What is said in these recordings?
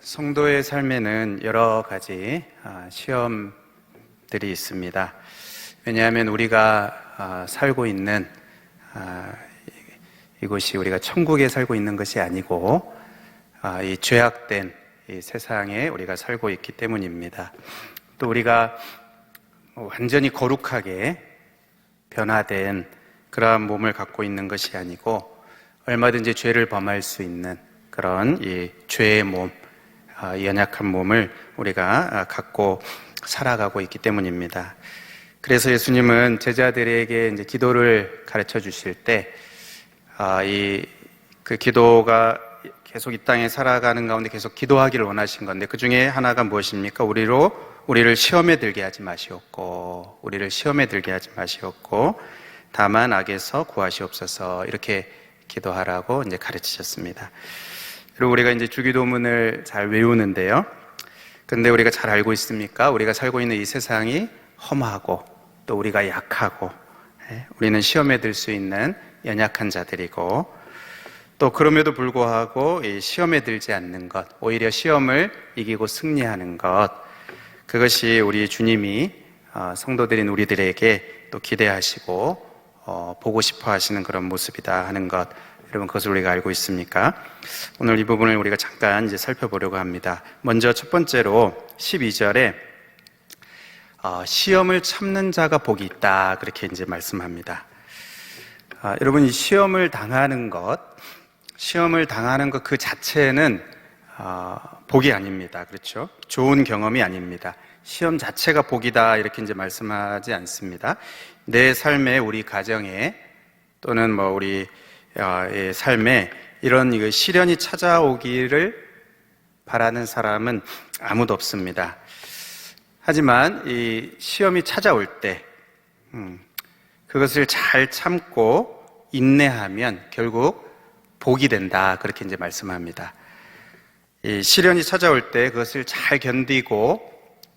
성도의 삶에는 여러 가지 아, 시험들이 있습니다. 왜냐하면 우리가 아, 살고 있는 아, 이- 이곳이 우리가 천국에 살고 있는 것이 아니고 아, 이 죄악된 이 세상에 우리가 살고 있기 때문입니다. 또 우리가 완전히 거룩하게 변화된 그러한 몸을 갖고 있는 것이 아니고 얼마든지 죄를 범할 수 있는 그런 이 죄의 몸, 연약한 몸을 우리가 아, 갖고 살아가고 있기 때문입니다. 그래서 예수님은 제자들에게 이제 기도를 가르쳐 주실 때, 아, 이, 그 기도가 계속 이 땅에 살아가는 가운데 계속 기도하기를 원하신 건데, 그 중에 하나가 무엇입니까? 우리로, 우리를 시험에 들게 하지 마시옵고, 우리를 시험에 들게 하지 마시옵고, 다만 악에서 구하시옵소서, 이렇게 기도하라고 이제 가르치셨습니다. 그리고 우리가 이제 주기도문을 잘 외우는데요. 근데 우리가 잘 알고 있습니까? 우리가 살고 있는 이 세상이 험하고 또 우리가 약하고 예, 우리는 시험에 들 수 있는 연약한 자들이고 또 그럼에도 불구하고 이 시험에 들지 않는 것, 오히려 시험을 이기고 승리하는 것, 그것이 우리 주님이 어, 성도들인 우리들에게 또 기대하시고 어, 보고 싶어 하시는 그런 모습이다 하는 것, 여러분 그것을 우리가 알고 있습니까? 오늘 이 부분을 우리가 잠깐 이제 살펴보려고 합니다. 먼저 첫 번째로 12절에 어, 시험을 참는 자가 복이 있다 그렇게 이제 말씀합니다. 아, 여러분 이 시험을 당하는 것, 시험을 당하는 것 그 자체는 아, 복이 아닙니다. 그렇죠? 좋은 경험이 아닙니다. 시험 자체가 복이다 이렇게 이제 말씀하지 않습니다. 내 삶에 우리 가정에 또는 뭐 우리 삶에 이런 시련이 찾아오기를 바라는 사람은 아무도 없습니다. 하지만 이 시험이 찾아올 때 음, 그것을 잘 참고 인내하면 결국 복이 된다. 그렇게 이제 말씀합니다. 이 시련이 찾아올 때 그것을 잘 견디고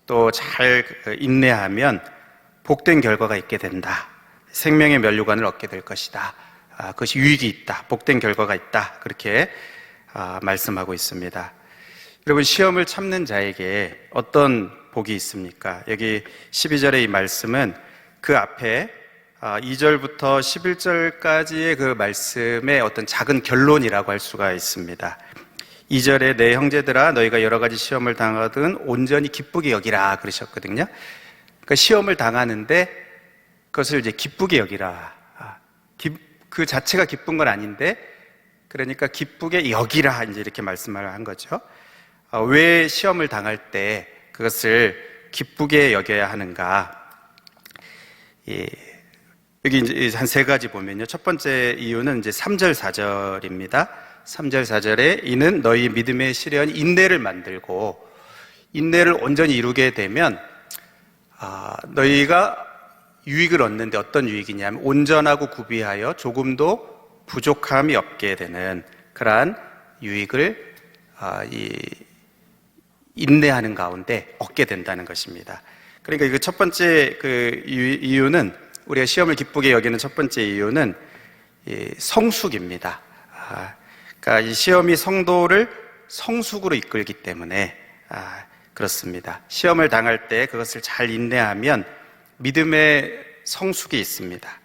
또 잘 인내하면 복된 결과가 있게 된다. 생명의 면류관을 얻게 될 것이다. 아, 그것이 유익이 있다. 복된 결과가 있다. 그렇게 아, 말씀하고 있습니다. 여러분, 시험을 참는 자에게 어떤 복이 있습니까? 여기 12절의 이 말씀은 그 앞에 2절부터 11절까지의 그 말씀의 어떤 작은 결론이라고 할 수가 있습니다. 2절에 내 형제들아 너희가 여러 가지 시험을 당하든 온전히 기쁘게 여기라 그러셨거든요. 그러니까 시험을 당하는데 그것을 이제 기쁘게 여기라. 그 자체가 기쁜 건 아닌데 그러니까 기쁘게 여기라 이제 이렇게 말씀을 한 거죠. 아, 왜 시험을 당할 때 그것을 기쁘게 여겨야 하는가? 예, 여기 이제 한 세 가지 보면요. 첫 번째 이유는 이제 3절, 4절입니다. 3절, 4절에 이는 너희 믿음의 시련이 인내를 만들고 인내를 온전히 이루게 되면 아, 너희가 유익을 얻는데 어떤 유익이냐면 온전하고 구비하여 조금도 부족함이 없게 되는 그러한 유익을 아, 이 인내하는 가운데 얻게 된다는 것입니다. 그러니까 이거 첫 번째 그 이유- 이유는 우리가 시험을 기쁘게 여기는 첫 번째 이유는 이 성숙입니다. 아, 그러니까 이 시험이 성도를 성숙으로 이끌기 때문에 아, 그렇습니다. 시험을 당할 때 그것을 잘 인내하면 믿음의 성숙이 있습니다.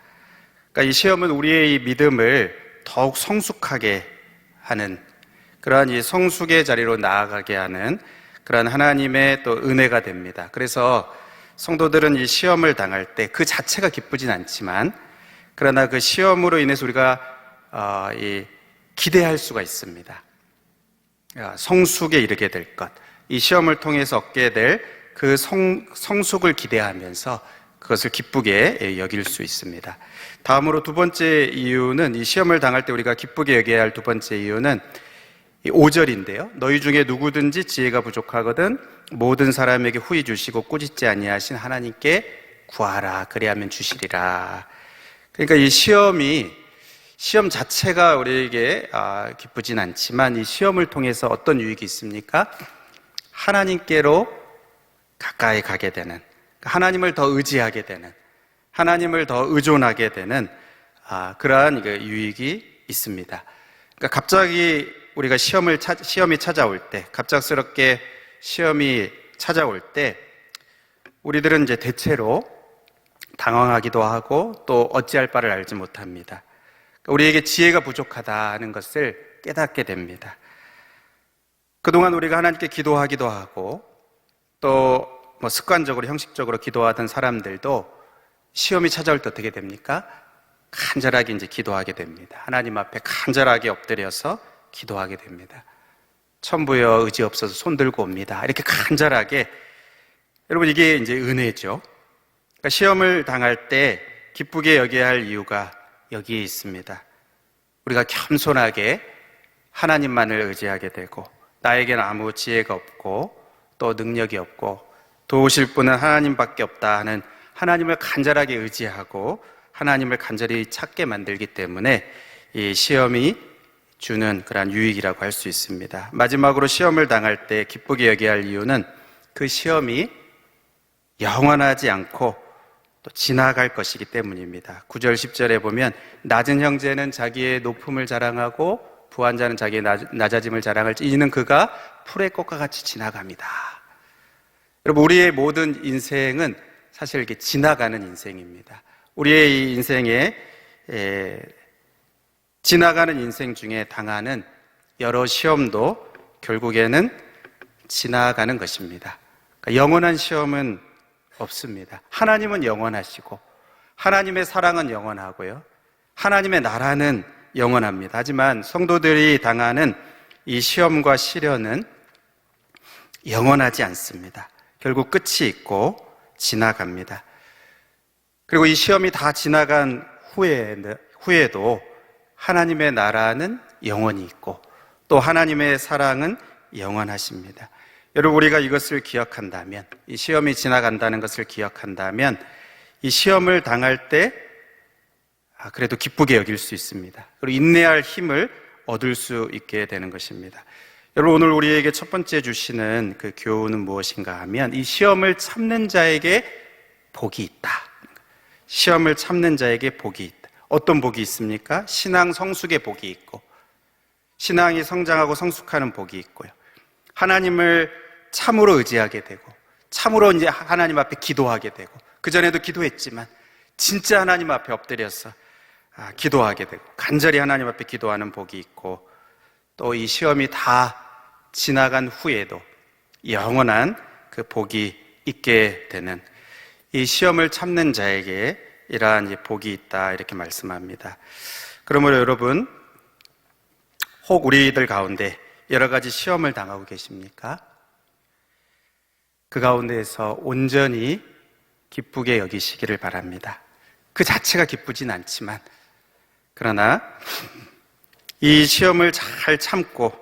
그러니까 이 시험은 우리의 이 믿음을 더욱 성숙하게 하는 그러한 이 성숙의 자리로 나아가게 하는 그러한 하나님의 또 은혜가 됩니다. 그래서 성도들은 이 시험을 당할 때 그 자체가 기쁘진 않지만 그러나 그 시험으로 인해서 우리가 어, 이 기대할 수가 있습니다. 아, 성숙에 이르게 될 것, 이 시험을 통해서 얻게 될 그 성숙을 기대하면서 그것을 기쁘게 예, 여길 수 있습니다. 다음으로 두 번째 이유는 이 시험을 당할 때 우리가 기쁘게 여겨야 할 두 번째 이유는 5절인데요. 너희 중에 누구든지 지혜가 부족하거든 모든 사람에게 후히 주시고 꾸짖지 아니하신 하나님께 구하라 그리하면 주시리라. 그러니까 이 시험이 시험 자체가 우리에게 아, 기쁘진 않지만 이 시험을 통해서 어떤 유익이 있습니까? 하나님께로 가까이 가게 되는 하나님을 더 의지하게 되는 하나님을 더 의존하게 되는 아, 그러한 그 유익이 있습니다. 그러니까 갑자기 우리가 시험을 찾- 시험이 찾아올 때, 갑작스럽게 시험이 찾아올 때, 우리들은 이제 대체로 당황하기도 하고 또 어찌할 바를 알지 못합니다. 그러니까 우리에게 지혜가 부족하다는 것을 깨닫게 됩니다. 그동안 우리가 하나님께 기도하기도 하고 또 뭐 습관적으로 형식적으로 기도하던 사람들도 시험이 찾아올 때 어떻게 됩니까? 간절하게 이제 기도하게 됩니다. 하나님 앞에 간절하게 엎드려서 기도하게 됩니다. 천부여 의지 없어서 손 들고 옵니다. 이렇게 간절하게 여러분 이게 이제 은혜죠. 그러니까 시험을 당할 때 기쁘게 여겨야 할 이유가 여기에 있습니다. 우리가 겸손하게 하나님만을 의지하게 되고 나에게는 아무 지혜가 없고 또 능력이 없고 도우실 분은 하나님밖에 없다 하는 하나님을 간절하게 의지하고 하나님을 간절히 찾게 만들기 때문에 이 시험이 주는 그러한 유익이라고 할 수 있습니다. 마지막으로 시험을 당할 때 기쁘게 여겨야 할 이유는 그 시험이 영원하지 않고 또 지나갈 것이기 때문입니다. 9절 10절에 보면 낮은 형제는 자기의 높음을 자랑하고 부한 자는 자기의 낮- 낮아짐을 자랑할지 이는 그가 풀의 꽃과 같이 지나갑니다. 여러분 우리의 모든 인생은 사실 이렇게 지나가는 인생입니다. 우리의 이 인생에 에, 지나가는 인생 중에 당하는 여러 시험도 결국에는 지나가는 것입니다. 그러니까 영원한 시험은 없습니다. 하나님은 영원하시고 하나님의 사랑은 영원하고요. 하나님의 나라는 영원합니다. 하지만 성도들이 당하는 이 시험과 시련은 영원하지 않습니다. 결국 끝이 있고 지나갑니다. 그리고 이 시험이 다 지나간 후에, 후에도 하나님의 나라는 영원히 있고 또 하나님의 사랑은 영원하십니다. 여러분, 우리가 이것을 기억한다면, 이 시험이 지나간다는 것을 기억한다면, 이 시험을 당할 때, 아, 그래도 기쁘게 여길 수 있습니다. 그리고 인내할 힘을 얻을 수 있게 되는 것입니다. 여러분, 오늘 우리에게 첫 번째 주시는 그 교훈은 무엇인가 하면, 이 시험을 참는 자에게 복이 있다. 시험을 참는 자에게 복이 있다. 어떤 복이 있습니까? 신앙 성숙의 복이 있고, 신앙이 성장하고 성숙하는 복이 있고요. 하나님을 참으로 의지하게 되고, 참으로 이제 하나님 앞에 기도하게 되고, 그 전에도 기도했지만, 진짜 하나님 앞에 엎드려서 아, 기도하게 되고, 간절히 하나님 앞에 기도하는 복이 있고, 또 이 시험이 다 지나간 후에도 영원한 그 복이 있게 되는 이 시험을 참는 자에게 이러한 이 복이 있다 이렇게 말씀합니다. 그러므로 여러분 혹 우리들 가운데 여러 가지 시험을 당하고 계십니까? 그 가운데에서 온전히 기쁘게 여기시기를 바랍니다. 그 자체가 기쁘진 않지만 그러나 이 시험을 잘 참고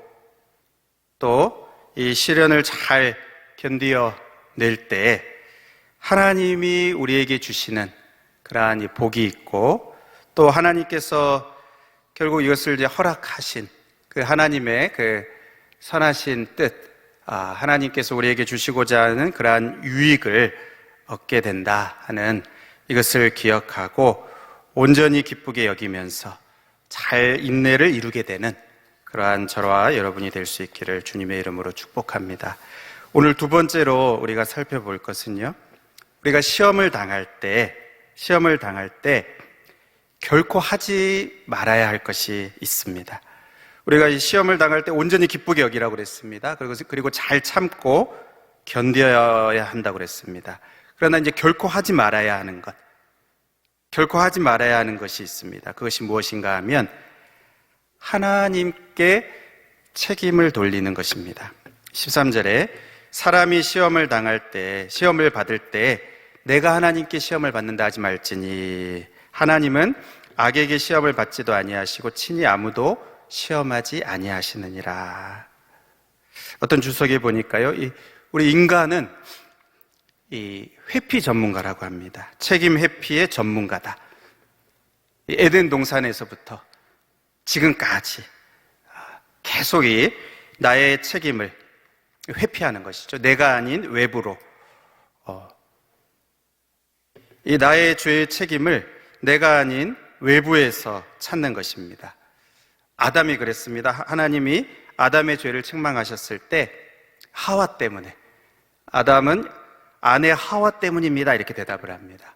또 이 시련을 잘 견디어 낼 때 하나님이 우리에게 주시는 그러한 이 복이 있고 또 하나님께서 결국 이것을 이제 허락하신 그 하나님의 그 선하신 뜻, 아, 하나님께서 우리에게 주시고자 하는 그러한 유익을 얻게 된다 하는 이것을 기억하고 온전히 기쁘게 여기면서 잘 인내를 이루게 되는 그러한 저와 여러분이 될 수 있기를 주님의 이름으로 축복합니다. 오늘 두 번째로 우리가 살펴볼 것은요. 우리가 시험을 당할 때, 시험을 당할 때 결코 하지 말아야 할 것이 있습니다. 우리가 이 시험을 당할 때 온전히 기쁘게 여기라고 그랬습니다. 그리고, 그리고 잘 참고 견뎌야 한다고 그랬습니다. 그러나 이제 결코 하지 말아야 하는 것. 결코 하지 말아야 하는 것이 있습니다. 그것이 무엇인가 하면 하나님께 책임을 돌리는 것입니다. 13절에 사람이 시험을 당할 때, 시험을 받을 때 내가 하나님께 시험을 받는다 하지 말지니 하나님은 악에게 시험을 받지도 아니하시고 친히 아무도 시험하지 아니하시느니라. 어떤 주석에 보니까요, 이 우리 인간은 이 회피 전문가라고 합니다. 책임 회피의 전문가다. 이 에덴 동산에서부터 지금까지 계속 이 나의 책임을 회피하는 것이죠. 내가 아닌 외부로 어, 이 나의 죄의 책임을 내가 아닌 외부에서 찾는 것입니다. 아담이 그랬습니다. 하나님이 아담의 죄를 책망하셨을 때 하와 때문에 아담은 아내 하와 때문입니다. 이렇게 대답을 합니다.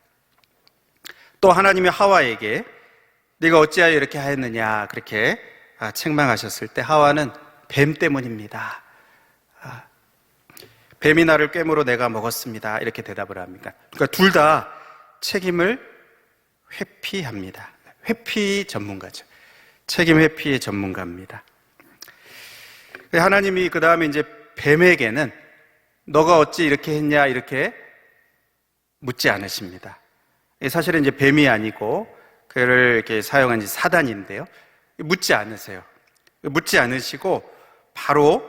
또 하나님이 하와에게 네가 어찌하여 이렇게 하였느냐 그렇게 아, 책망하셨을 때 하와는 뱀 때문입니다. 아, 뱀이 나를 꿰물어 내가 먹었습니다. 이렇게 대답을 합니다. 그러니까 둘 다 책임을 회피합니다. 회피 전문가죠. 책임 회피의 전문가입니다. 하나님이 그 다음에 이제 뱀에게는 너가 어찌 이렇게 했냐 이렇게 묻지 않으십니다. 사실은 이제 뱀이 아니고 그를 이렇게 사용한 지 사단인데요. 묻지 않으세요. 묻지 않으시고 바로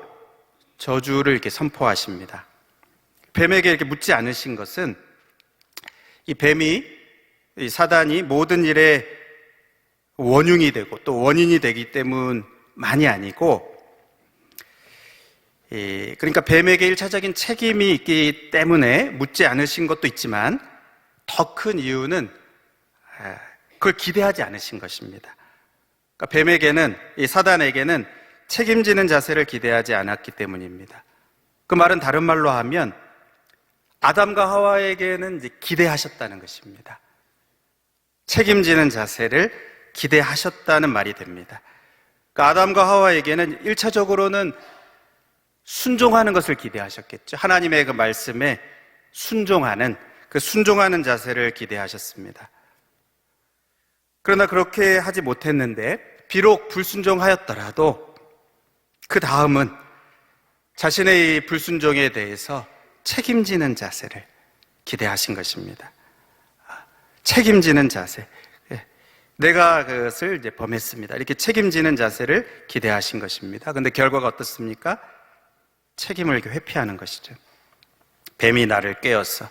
저주를 이렇게 선포하십니다. 뱀에게 이렇게 묻지 않으신 것은 이 뱀이 이 사단이 모든 일에 원흉이 되고 또 원인이 되기 때문만이 아니고 이, 그러니까 뱀에게 일차적인 책임이 있기 때문에 묻지 않으신 것도 있지만 더 큰 이유는 아, 그걸 기대하지 않으신 것입니다. 그러니까 뱀에게는 이 사단에게는 책임지는 자세를 기대하지 않았기 때문입니다. 그 말은 다른 말로 하면 아담과 하와에게는 기대하셨다는 것입니다. 책임지는 자세를 기대하셨다는 말이 됩니다. 그러니까 아담과 하와에게는 1차적으로는 순종하는 것을 기대하셨겠죠. 하나님의 그 말씀에 순종하는, 그 순종하는 자세를 기대하셨습니다. 그러나 그렇게 하지 못했는데, 비록 불순종하였더라도, 그 다음은 자신의 이 불순종에 대해서 책임지는 자세를 기대하신 것입니다. 책임지는 자세. 예. 내가 그것을 이제 범했습니다. 이렇게 책임지는 자세를 기대하신 것입니다. 근데 결과가 어떻습니까? 책임을 회피하는 것이죠. 뱀이 나를 깨었어.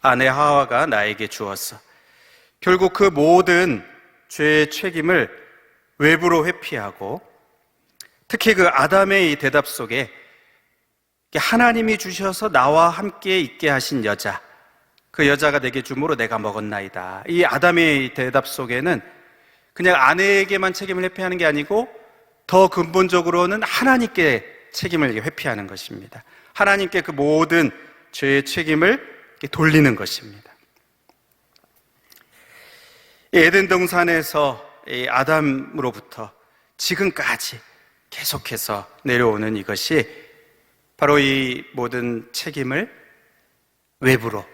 아내 하와가 나에게 주었어. 결국 그 모든 죄의 책임을 외부로 회피하고 특히 그 아담의 이 대답 속에 하나님이 주셔서 나와 함께 있게 하신 여자, 그 여자가 내게 주므로 내가 먹었나이다. 이 아담의 대답 속에는 그냥 아내에게만 책임을 회피하는 게 아니고 더 근본적으로는 하나님께 책임을 회피하는 것입니다. 하나님께 그 모든 죄의 책임을 돌리는 것입니다. 에덴 동산에서 아담으로부터 지금까지 계속해서 내려오는 이것이 바로 이 모든 책임을 외부로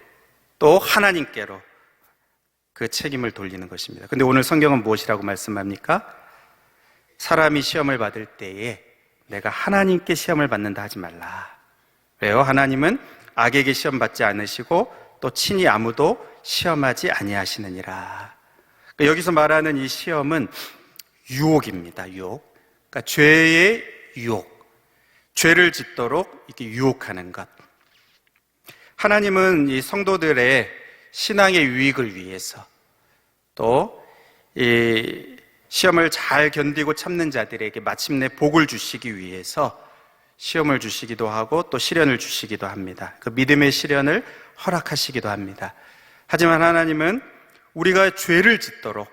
또 하나님께로 그 책임을 돌리는 것입니다. 근데 오늘 성경은 무엇이라고 말씀합니까? 사람이 시험을 받을 때에 내가 하나님께 시험을 받는다 하지 말라. 왜요? 하나님은 악에게 시험 받지 않으시고 또 친히 아무도 시험하지 아니하시느니라. 그러니까 여기서 말하는 이 시험은 유혹입니다. 유혹. 그러니까 죄의 유혹. 죄를 짓도록 이렇게 유혹하는 것. 하나님은 이 성도들의 신앙의 유익을 위해서 또 이 시험을 잘 견디고 참는 자들에게 마침내 복을 주시기 위해서 시험을 주시기도 하고 또 시련을 주시기도 합니다. 그 믿음의 시련을 허락하시기도 합니다. 하지만 하나님은 우리가 죄를 짓도록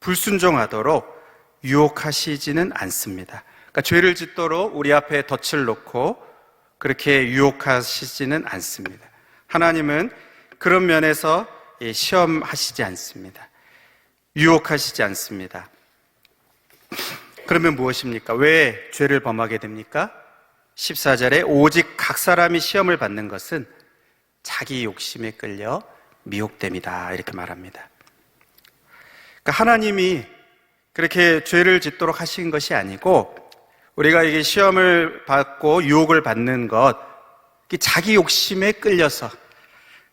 불순종하도록 유혹하시지는 않습니다. 그러니까 죄를 짓도록 우리 앞에 덫을 놓고 그렇게 유혹하시지는 않습니다. 하나님은 그런 면에서 시험하시지 않습니다. 유혹하시지 않습니다. 그러면 무엇입니까? 왜 죄를 범하게 됩니까? 14절에 오직 각 사람이 시험을 받는 것은 자기 욕심에 끌려 미혹됨이다. 이렇게 말합니다. 그러니까 하나님이 그렇게 죄를 짓도록 하신 것이 아니고 우리가 이게 시험을 받고 유혹을 받는 것, 자기 욕심에 끌려서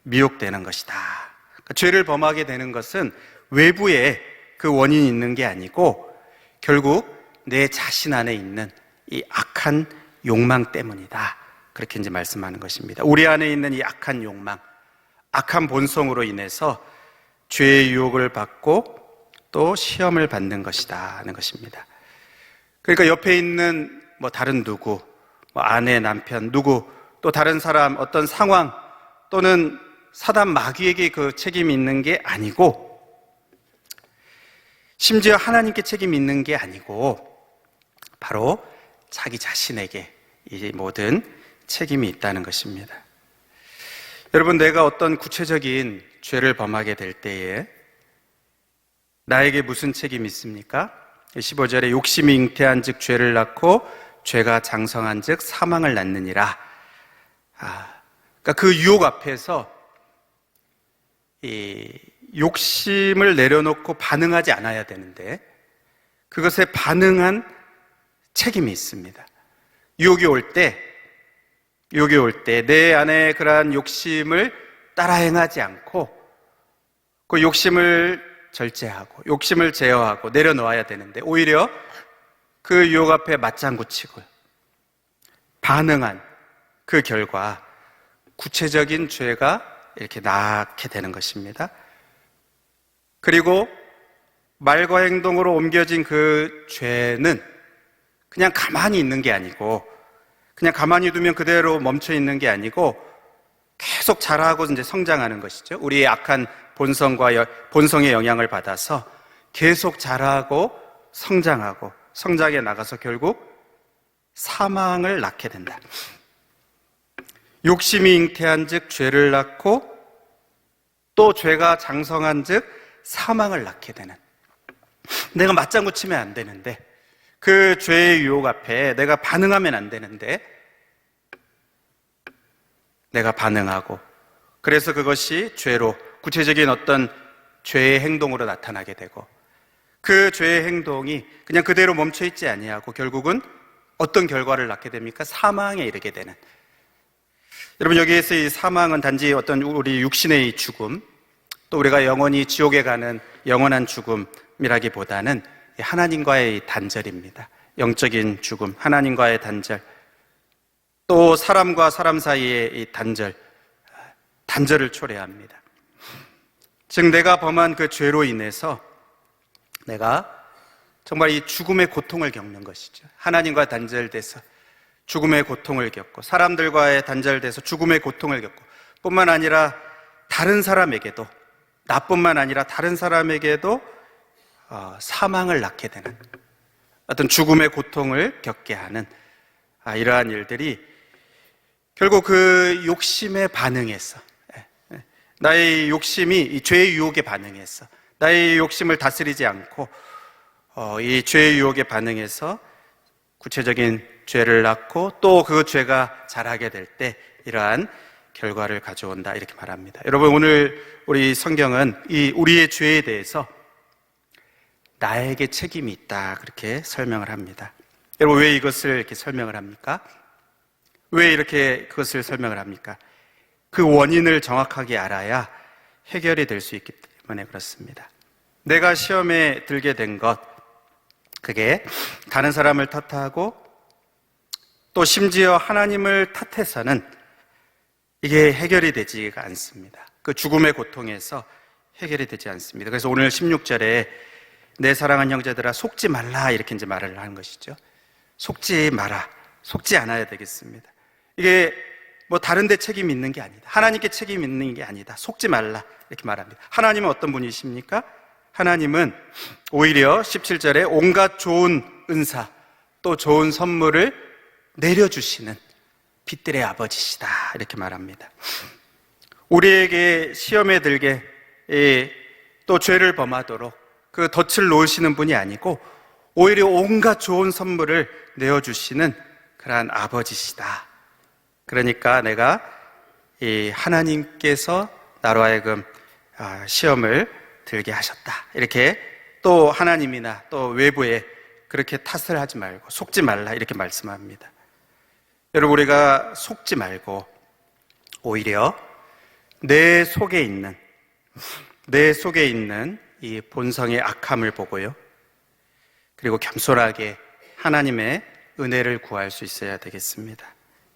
미혹되는 것이다. 그러니까 죄를 범하게 되는 것은 외부에 그 원인이 있는 게 아니고 결국 내 자신 안에 있는 이 악한 욕망 때문이다. 그렇게 이제 말씀하는 것입니다. 우리 안에 있는 이 악한 욕망, 악한 본성으로 인해서 죄의 유혹을 받고 또 시험을 받는 것이다. 하는 것입니다. 그러니까 옆에 있는 뭐 다른 누구, 뭐 아내, 남편, 누구, 또 다른 사람, 어떤 상황 또는 사단 마귀에게 그 책임이 있는 게 아니고 심지어 하나님께 책임 있는 게 아니고 바로 자기 자신에게 이 모든 책임이 있다는 것입니다. 여러분, 내가 어떤 구체적인 죄를 범하게 될 때에 나에게 무슨 책임이 있습니까? 15절에 욕심이 잉태한 즉 죄를 낳고 죄가 장성한 즉 사망을 낳느니라. 아, 그러니까 그 유혹 앞에서 이 욕심을 내려놓고 반응하지 않아야 되는데 그것에 반응한 책임이 있습니다. 유혹이 올 때, 유혹이 올 때 내 안에 그러한 욕심을 따라 행하지 않고 그 욕심을 절제하고 욕심을 제어하고 내려놓아야 되는데 오히려 그 유혹 앞에 맞장구 치고 반응한 그 결과 구체적인 죄가 이렇게 낳게 되는 것입니다. 그리고 말과 행동으로 옮겨진 그 죄는 그냥 가만히 있는 게 아니고 그냥 가만히 두면 그대로 멈춰 있는 게 아니고 계속 자라고 이제 성장하는 것이죠. 우리의 악한 본성과 여- 본성의 영향을 받아서 계속 자라고 성장하고 성장해 나가서 결국 사망을 낳게 된다. 욕심이 잉태한 즉 죄를 낳고 또 죄가 장성한 즉 사망을 낳게 되는 내가 맞장구 치면 안 되는데 그 죄의 유혹 앞에 내가 반응하면 안 되는데 내가 반응하고 그래서 그것이 죄로 구체적인 어떤 죄의 행동으로 나타나게 되고 그 죄의 행동이 그냥 그대로 멈춰 있지 아니하고 결국은 어떤 결과를 낳게 됩니까? 사망에 이르게 되는 여러분 여기에서 이 사망은 단지 어떤 우리 육신의 죽음 또 우리가 영원히 지옥에 가는 영원한 죽음이라기보다는 하나님과의 단절입니다. 영적인 죽음, 하나님과의 단절, 또 사람과 사람 사이의 이 단절, 단절을 초래합니다. 즉, 내가 범한 그 죄로 인해서 내가 정말 이 죽음의 고통을 겪는 것이죠. 하나님과 단절돼서 죽음의 고통을 겪고, 사람들과의 단절돼서 죽음의 고통을 겪고, 뿐만 아니라 다른 사람에게도, 나뿐만 아니라 다른 사람에게도 어, 사망을 낳게 되는 어떤 죽음의 고통을 겪게 하는 아, 이러한 일들이 결국 그 욕심에 반응해서 예, 예. 나의 욕심이 이 죄의 유혹에 반응해서 나의 욕심을 다스리지 않고 어, 이 죄의 유혹에 반응해서 구체적인 죄를 낳고 또 그 죄가 자라게 될 때 이러한 결과를 가져온다 이렇게 말합니다. 여러분 오늘 우리 성경은 이 우리의 죄에 대해서 나에게 책임이 있다 그렇게 설명을 합니다. 여러분 왜 이것을 이렇게 설명을 합니까? 왜 이렇게 그것을 설명을 합니까? 그 원인을 정확하게 알아야 해결이 될 수 있기 때문에 그렇습니다. 내가 시험에 들게 된 것, 그게 다른 사람을 탓하고 또 심지어 하나님을 탓해서는 이게 해결이 되지가 않습니다. 그 죽음의 고통에서 해결이 되지 않습니다. 그래서 오늘 16절에 내 사랑하는 형제들아 속지 말라 이렇게 이제 말을 하는 것이죠. 속지 마라. 속지 않아야 되겠습니다. 이게 뭐 다른 데 책임이 있는 게 아니다. 하나님께 책임이 있는 게 아니다. 속지 말라. 이렇게 말합니다. 하나님은 어떤 분이십니까? 하나님은 오히려 17절에 온갖 좋은 은사 또 좋은 선물을 내려주시는 빛들의 아버지시다. 이렇게 말합니다. 우리에게 시험에 들게 예, 또 죄를 범하도록 그 덫을 놓으시는 분이 아니고 오히려 온갖 좋은 선물을 내어주시는 그러한 아버지시다. 그러니까 내가 이 하나님께서 나로 하여금 아, 시험을 들게 하셨다. 이렇게 또 하나님이나 또 외부에 그렇게 탓을 하지 말고 속지 말라 이렇게 말씀합니다. 여러분 우리가 속지 말고 오히려 내 속에 있는 내 속에 있는 이 본성의 악함을 보고요. 그리고 겸손하게 하나님의 은혜를 구할 수 있어야 되겠습니다.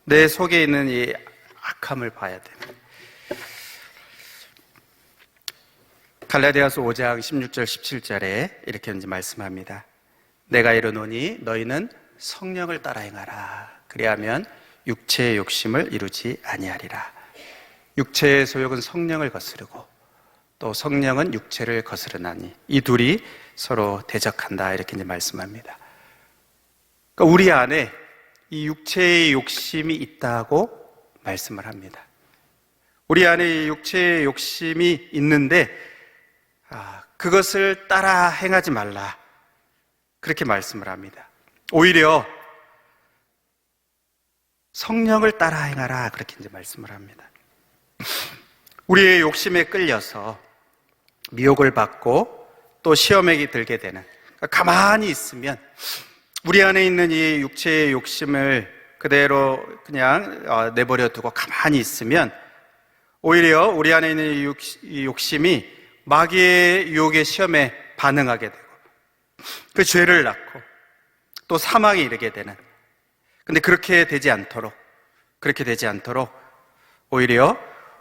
내 속에 있는 이 악함을 봐야 됩니다. 갈라디아서 5장 16절 17절에 이렇게 말씀합니다. 내가 이르노니 너희는 성령을 따라 행하라. 그리하면 육체의 욕심을 이루지 아니하리라. 육체의 소욕은 성령을 거스르고 또 성령은 육체를 거스르나니 이 둘이 서로 대적한다 이렇게 이제 말씀합니다. 그러니까 우리 안에 이 육체의 욕심이 있다고 말씀을 합니다. 우리 안에 이 육체의 욕심이 있는데 아, 그것을 따라 행하지 말라. 그렇게 말씀을 합니다. 오히려 성령을 따라 행하라. 그렇게 이제 말씀을 합니다. 우리의 욕심에 끌려서 미혹을 받고 또 시험에 들게 되는 그러니까 가만히 있으면 우리 안에 있는 이 육체의 욕심을 그대로 그냥 어, 내버려 두고 가만히 있으면 오히려 우리 안에 있는 이 욕- 이 욕심이 마귀의 유혹의 시험에 반응하게 되고 그 죄를 낳고 또 사망에 이르게 되는 근데 그렇게 되지 않도록 그렇게 되지 않도록 오히려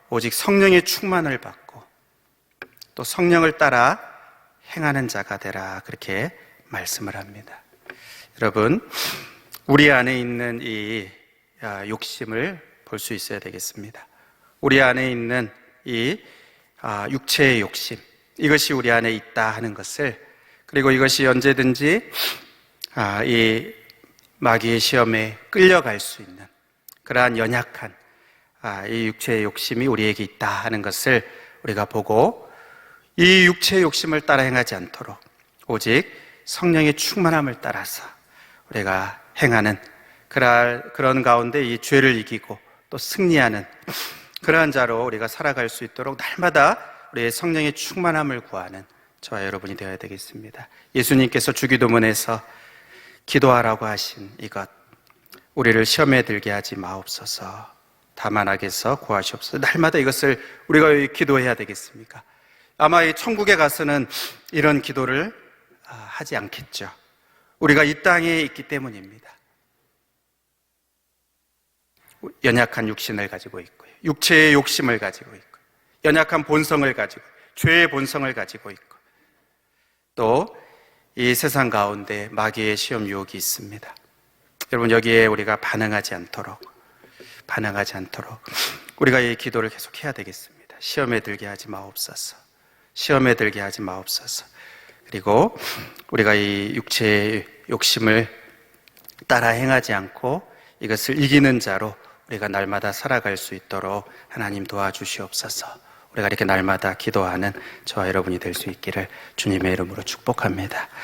오직 성령의 충만을 받고 또 성령을 따라 행하는 자가 되라 그렇게 말씀을 합니다. 여러분 우리 안에 있는 이 아, 욕심을 볼 수 있어야 되겠습니다. 우리 안에 있는 이 아, 육체의 욕심 이것이 우리 안에 있다 하는 것을 그리고 이것이 언제든지 아, 이 마귀의 시험에 끌려갈 수 있는 그러한 연약한 아, 이 육체의 욕심이 우리에게 있다 하는 것을 우리가 보고 이 육체의 욕심을 따라 행하지 않도록 오직 성령의 충만함을 따라서 우리가 행하는 그럴- 그런 가운데 이 죄를 이기고 또 승리하는 그러한 자로 우리가 살아갈 수 있도록 날마다 우리의 성령의 충만함을 구하는 저와 여러분이 되어야 되겠습니다. 예수님께서 주기도문에서 기도하라고 하신 이것 우리를 시험에 들게 하지 마옵소서. 다만 악에서 구하시옵소서. 날마다 이것을 우리가 왜 기도해야 되겠습니까? 아마 이 천국에 가서는 이런 기도를 아, 하지 않겠죠. 우리가 이 땅에 있기 때문입니다. 연약한 육신을 가지고 있고요. 육체의 욕심을 가지고 있고, 연약한 본성을 가지고, 죄의 본성을 가지고 있고, 또 이 세상 가운데 마귀의 시험 유혹이 있습니다. 여러분 여기에 우리가 반응하지 않도록 반응하지 않도록 우리가 이 기도를 계속 해야 되겠습니다. 시험에 들게 하지 마옵소서. 시험에 들게 하지 마옵소서. 그리고 우리가 이 육체의 욕심을 따라 행하지 않고 이것을 이기는 자로 우리가 날마다 살아갈 수 있도록 하나님 도와주시옵소서. 우리가 이렇게 날마다 기도하는 저와 여러분이 될 수 있기를 주님의 이름으로 축복합니다.